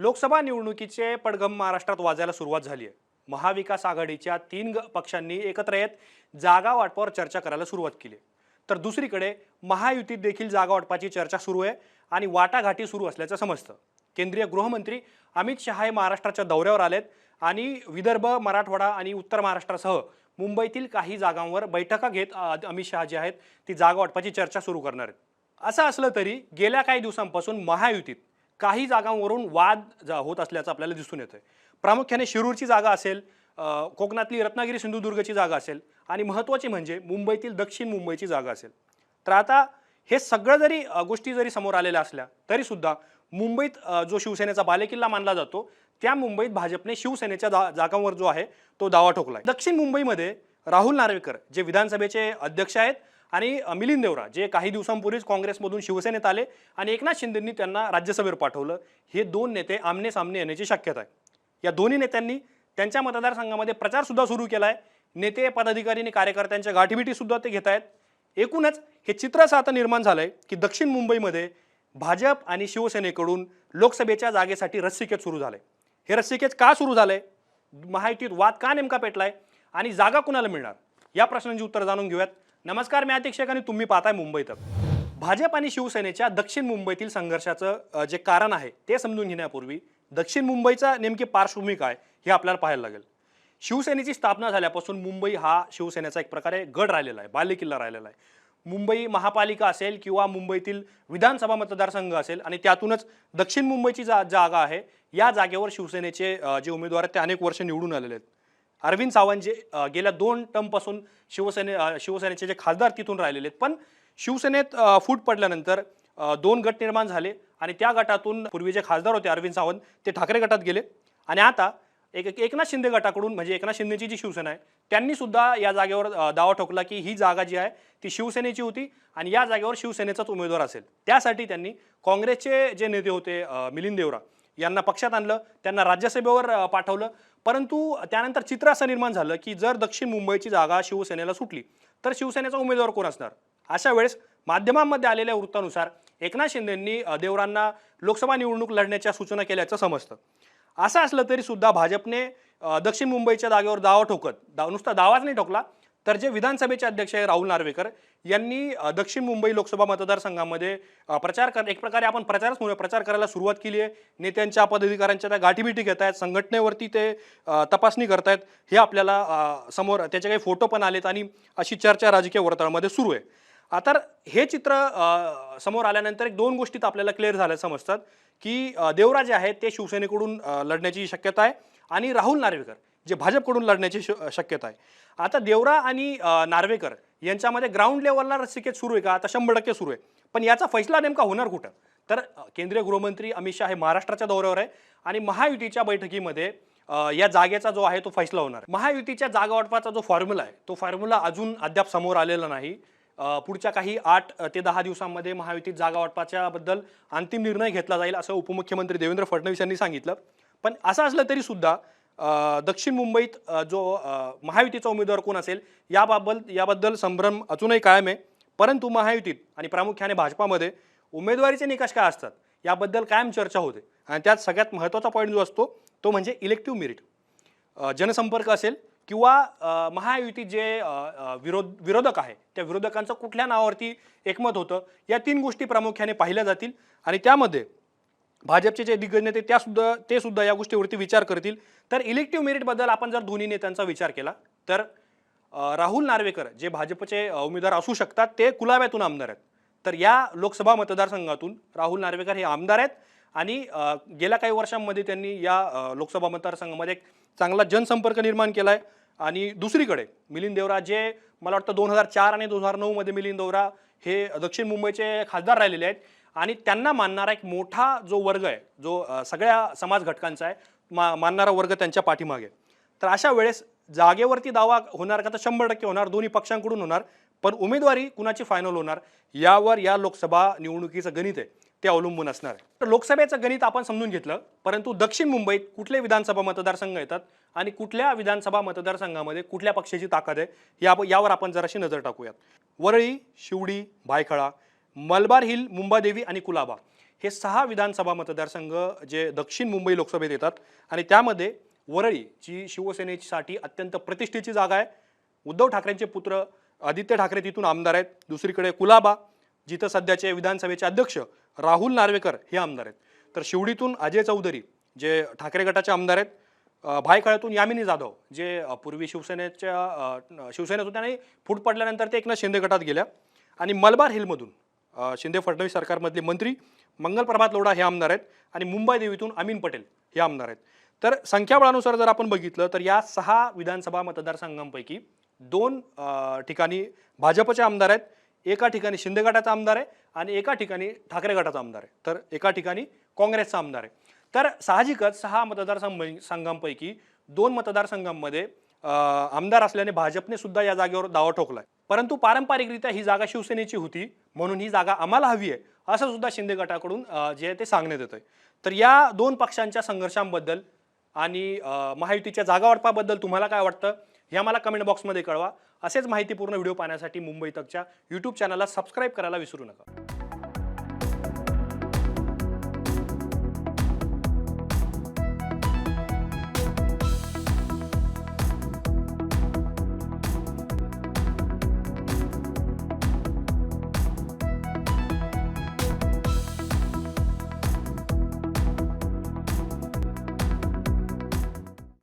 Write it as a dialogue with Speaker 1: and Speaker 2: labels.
Speaker 1: लोकसभा निवडणुकीचे पडघम महाराष्ट्रात वाजायला सुरुवात झाली आहे. महाविकास आघाडीच्या तीन पक्षांनी एकत्र येत जागा वाटपावर चर्चा करायला सुरुवात केली तर दुसरीकडे महायुतीत देखील जागा वाटपाची चर्चा सुरू आहे आणि वाटाघाटी सुरू असल्याचं समजतं. केंद्रीय गृहमंत्री अमित शहा हे महाराष्ट्राच्या दौऱ्यावर आलेत आणि विदर्भ मराठवाडा आणि उत्तर महाराष्ट्रासह मुंबईतील काही जागांवर बैठका घेत अमित शहा जे आहेत ती जागा वाटपाची चर्चा सुरू करणार आहेत. असं असलं तरी गेल्या काही दिवसांपासून महायुतीत काही जागांवरून वाद जा- होत असल्याचं आपल्याला दिसून येतंय. प्रामुख्याने शिरूरची जागा असेल कोकणातली रत्नागिरी सिंधुदुर्गची जागा असेल आणि महत्त्वाची म्हणजे मुंबईतील दक्षिण मुंबईची जागा असेल. तर आता हे सगळं जरी गोष्टी जरी समोर आलेल्या असल्या तरीसुद्धा मुंबईत जो शिवसेनेचा बालेकिल्ला मानला जातो त्या मुंबईत भाजपने शिवसेनेच्या जा जागांवर जो आहे तो दावा ठोकला दक्षिण मुंबईमध्ये राहुल नार्वेकर जे विधानसभेचे अध्यक्ष आहेत आणि मिलिंद देवरा जे काही दिवसांपूर्वीच काँग्रेसमधून शिवसेनेत आले आणि एकनाथ शिंदेंनी त्यांना राज्यसभेवर पाठवलं हे दोन नेते आमने सामने येण्याची शक्यता आहे. या दोन्ही नेत्यांनी त्यांच्या मतदारसंघामध्ये प्रचारसुद्धा सुरू केला आहे नेते पदाधिकारी आणि कार्यकर्त्यांच्या गाठीभेटीसुद्धा ते घेत आहेत एकूणच हे चित्र असं आता निर्माण झालं आहे की दक्षिण मुंबईमध्ये भाजप आणि शिवसेनेकडून लोकसभेच्या जागेसाठी रस्सीखेच सुरू झाले हे रस्सीखेच का सुरू झाले महायुतीत वाद का नेमका पेटलाय? आणि जागा कुणाला मिळणार? या प्रश्नांची उत्तर जाणून घेऊयात. नमस्कार मी अतिक्षक आणि तुम्ही पाहताय मुंबई तक. भाजप आणि शिवसेनेच्या दक्षिण मुंबईतील संघर्षाचं जे कारण आहे ते समजून घेण्यापूर्वी दक्षिण मुंबईचा नेमकी पार्श्वभूमी काय हे आपल्याला पाहायला लागेल. शिवसेनेची स्थापना झाल्यापासून मुंबई हा शिवसेनेचा एक प्रकारे गड राहिलेला आहे बालेकिल्ला राहिलेला आहे. मुंबई महापालिका असेल किंवा मुंबईतील विधानसभा मतदारसंघ असेल आणि त्यातूनच दक्षिण मुंबईची जा जागा आहे या जागेवर शिवसेनेचे जे उमेदवार आहेत ते अनेक वर्ष निवडून आलेले आहेत. अरविंद सावंत जे गेल्या दोन टर्मपासून शिवसेने शिवसेनेचे जे खासदार तिथून राहिलेले आहेत. पण शिवसेनेत फूट पडल्यानंतर दोन गट निर्माण झाले आणि त्या गटातून पूर्वी जे खासदार होते अरविंद सावंत ते ठाकरे गटात गेले. आणि आता एक एकनाथ शिंदे गटाकडून म्हणजे एकनाथ शिंदेची जी शिवसेना आहे त्यांनी सुद्धा या जागेवर दावा ठोकला की ही जागा जी आहे ती शिवसेनेची होती आणि या जागेवर शिवसेनेचाच उमेदवार असेल. त्यासाठी त्यांनी काँग्रेसचे जे नेते होते मिलिंद देवरा यांना पक्षात आणलं त्यांना राज्यसभेवर पाठवलं. परंतु त्यानंतर चित्र असं निर्माण झालं की जर दक्षिण मुंबईची जागा शिवसेनेला सुटली तर शिवसेनेचा उमेदवार कोण असणार? अशा वेळेस माध्यमांमध्ये आलेल्या वृत्तानुसार एकनाथ शिंदेंनी देवरांना लोकसभा निवडणूक लढण्याच्या सूचना केल्याचं समजतं. असं असलं तरी सुद्धा भाजपने दक्षिण मुंबईच्या जागेवर दावा ठोकत दा नुसता दावाच नाही ठोकला तर जे विधानसभेचे अध्यक्ष आहे राहुल नार्वेकर यांनी दक्षिण मुंबई लोकसभा मतदारसंघामध्ये प्रचार कर एक प्रकारे आपण प्रचारच म्हणूया प्रचार करायला सुरुवात केली आहे. नेत्यांच्या पदाधिकाऱ्यांच्या त्या गाठीबिटी घेत आहेत संघटनेवरती ते तपासणी करतायत हे आपल्याला समोर त्याचे काही फोटो पण आलेत आणि अशी चर्चा राजकीय वर्तुळामध्ये सुरू आहे. आता हे चित्र समोर आल्यानंतर एक दोन गोष्टीत आपल्याला क्लिअर झाल्या समजतात की देवराजे आहेत ते शिवसेनेकडून लढण्याची शक्यता आहे. आणि राहुल नार्वेकर जे भाजपकडून लढण्याची शक्यता आहे. आता देवरा आणि नार्वेकर यांच्यामध्ये ग्राउंड लेवलला रस्सिकेत सुरू आहे का? आता शंभर टक्के सुरू आहे. पण याचा फैसला नेमका होणार कुठं? तर केंद्रीय गृहमंत्री अमित शहा हे महाराष्ट्राच्या दौऱ्यावर आहे आणि महायुतीच्या बैठकीमध्ये या जागेचा जो आहे तो फैसला होणार महायुतीच्या जागा वाटपाचा जो फॉर्म्युला आहे तो फॉर्म्युला अजून अद्याप समोर आलेला नाही. पुढच्या काही आठ ते दहा दिवसांमध्ये महायुतीत जागा वाटपाच्याबद्दल अंतिम निर्णय घेतला जाईल असं उपमुख्यमंत्री देवेंद्र फडणवीस यांनी सांगितलं. पण असं असलं तरी सुद्धा दक्षिण मुंबईत जो महायुतीचा उमेदवार कोण असेल याबाबत याबद्दल संभ्रम अजूनही कायम आहे. परंतु महायुतीत आणि प्रामुख्याने भाजपामध्ये उमेदवारीचे निकष काय असतात याबद्दल कायम चर्चा होते. आणि त्यात सगळ्यात महत्त्वाचा पॉईंट जो असतो तो म्हणजे इलेक्टिव्ह मेरिट. जनसंपर्क असेल किंवा महायुती महायुतीत जे विरोध विरोधक आहे त्या विरोधकांचं कुठल्या नावावरती एकमत होतं या तीन गोष्टी प्रामुख्याने पाहिल्या जातील. आणि त्यामध्ये भाजपचे जे दिग्गज नेते त्या सुद्धा ते सुद्धा या गोष्टीवरती विचार करतील. तर इलेक्टिव्ह मेरिटबद्दल आपण जर दोन्ही नेत्यांचा विचार केला तर राहुल नार्वेकर जे भाजपचे उमेदवार असू शकतात ते कुलाब्यातून आमदार आहेत. तर या लोकसभा मतदारसंघातून राहुल नार्वेकर हे आमदार आहेत आणि गेल्या काही वर्षांमध्ये त्यांनी या लोकसभा मतदारसंघामध्ये एक चांगला जनसंपर्क निर्माण केला आहे आणि दुसरीकडे मिलिंद देवरा जे मला वाटतं दोन हजार चार आणि दोन हजार नऊमध्ये मिलिंद देवरा हे दक्षिण मुंबईचे खासदार राहिलेले आहेत. आणि त्यांना मानणारा एक मोठा जो वर्ग आहे जो सगळ्या समाज घटकांचा आहे मा मानणारा वर्ग त्यांच्या पाठीमागे. तर अशा वेळेस जागेवरती दावा होणार का? तर शंभर टक्के होणार दोन्ही पक्षांकडून होणार पण उमेदवारी कुणाची फायनल होणार? यावर या लोकसभा निवडणुकीचं गणित आहे ते अवलंबून असणार आहे. तर लोकसभेचं गणित आपण समजून घेतलं परंतु दक्षिण मुंबईत कुठले विधानसभा मतदारसंघ येतात आणि कुठल्या विधानसभा मतदारसंघामध्ये कुठल्या पक्षाची ताकद आहे या यावर आपण जराशी नजर टाकूयात. वरळी शिवडी भायखळा मलबार हिल मुंबादेवी आणि कुलाबा हे सहा विधानसभा मतदारसंघ जे दक्षिण मुंबई लोकसभेत येतात आणि त्यामध्ये वरळी जी शिवसेनेसाठी अत्यंत प्रतिष्ठेची जागा आहे. उद्धव ठाकरेंचे पुत्र आदित्य ठाकरे तिथून आमदार आहेत. दुसरीकडे कुलाबा जिथं सध्याचे विधानसभेचे अध्यक्ष राहुल नार्वेकर हे आमदार आहेत. तर शिवडीतून अजय चौधरी जे ठाकरे गटाचे आमदार आहेत भायखळ्यातून यामिनी जाधव जे पूर्वी शिवसेनेच्या शिवसेनेत होत्या आणि फूट पडल्यानंतर ते एकनाथ शिंदे गटात गेल्या. आणि मलबार हिलमधून शिंदे फडणवीस सरकारमधले मंत्री मंगल प्रभात लोढा हे आमदार आहेत आणि मुंबई देवीतून अमीन पटेल हे आमदार आहेत. तर संख्याबळानुसार जर आपण बघितलं तर या सहा विधानसभा मतदारसंघांपैकी दोन ठिकाणी भाजपचे आमदार आहेत एका ठिकाणी शिंदे गटाचा आमदार आहे आणि एका ठिकाणी ठाकरे गटाचा आमदार आहे. तर एका ठिकाणी काँग्रेसचा आमदार आहे. तर साहजिकच सहा मतदारसंघ संघांपैकी दोन मतदारसंघांमध्ये आमदार असल्याने भाजपने सुद्धा या जागेवर दावा ठोकलाय. परंतु पारंपरिकरित्या ही जागा शिवसेनेची होती म्हणून ही जागा आम्हाला हवी आहे असं सुद्धा शिंदे गटाकडून जे आहे ते सांगण्यात येतंय. तर या दोन पक्षांच्या संघर्षांबद्दल आणि महायुतीच्या जागा वाटपाबद्दल तुम्हाला काय वाटतं हे आम्हाला कमेंट बॉक्समध्ये कळवा. असेच माहितीपूर्ण व्हिडिओ पाहण्यासाठी मुंबई तकच्या यूट्यूब चॅनलला सबस्क्राईब करायला विसरू नका.